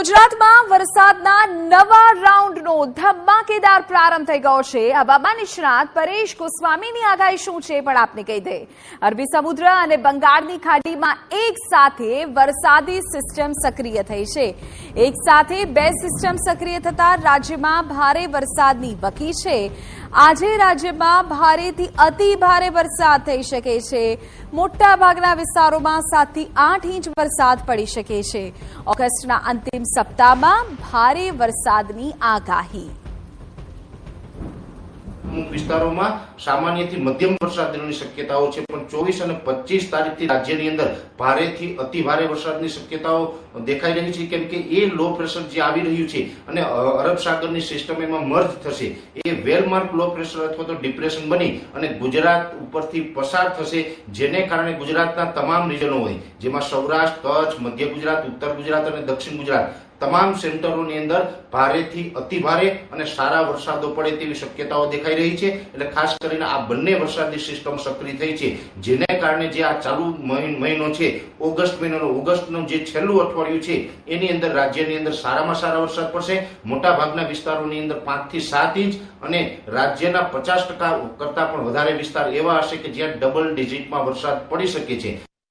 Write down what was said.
ગુજરાતમાં વરસાદના નવા રાઉન્ડનો ધમાકેદાર પ્રારંભ થઈ ગયો છે. હવામાન નિષ્ણાત પરેશ ગોસ્વામીની આગાહી શું છે પણ આપને કહી દે. અરબી સમુદ્ર અને બંગાળની ખાડીમાં એક સાથે વરસાદી સિસ્ટમ સક્રિય થઈ છે. એક સાથે બે સિસ્ટમ સક્રિય થતા રાજ્યમાં ભારે વરસાદની વકી છે. આજે રાજ્યમાં ભારેથી અતિ ભારે વરસાદ થઈ શકે છે. મોટા ભાગના વિસ્તારોમાં સાતથી આઠ ઇંચ વરસાદ પડી શકે છે. ઓગસ્ટના અંતિમ સપ્તાહમાં ભારે વરસાદની આગાહી. અમુક વિસ્તારોમાં સામાન્યથી મધ્યમ વરસાદની શક્યતાઓ છે, પણ ચોવીસ અને પચીસ તારીખથી રાજ્યની અંદર ભારેથી અતિ ભારે વરસાદની શક્યતાઓ દેખાઈ રહી છે, કેમ કે એ લો પ્રેશર જે આવી રહ્યું છે અને અરબ સાગરની સિસ્ટમ એમાં મર્જ થશે, એ વેલમાર્ક લો પ્રેશર અથવા તો ડિપ્રેશન બની અને ગુજરાત ઉપરથી પસાર થશે, જેને કારણે ગુજરાતના તમામ રિજનો હોય, જેમાં સૌરાષ્ટ્ર, કચ્છ, મધ્ય ગુજરાત, ઉત્તર ગુજરાત અને દક્ષિણ ગુજરાત તમામ સેન્ટરોની અંદર ભારેથી અતિ ભારે અને સારા વરસાદો પડે તેવી શક્યતાઓ દેખાઈ રહી છે. એટલે ખાસ કરીને આ બંને વરસાદી સિસ્ટમ સક્રિય થઈ છે. જેને કારણે જે આ ચાલુ મહિ- મહિનો છે, ઓગસ્ટ મહિનાનો, ઓગસ્ટનું જે છેલ્લું અઠવાડિયું છે, એની અંદર રાજ્યની અંદર સારામાં સારા વરસાદ પડશે. મોટાભાગના વિસ્તારોની અંદર પાંચથી સાત ઇંચ અને રાજ્યના પચાસ ટકા કરતાં પણ વધારે વિસ્તાર એવા હશે કે જ્યાં ડબલ ડિજિટમાં વરસાદ પડી શકે છે.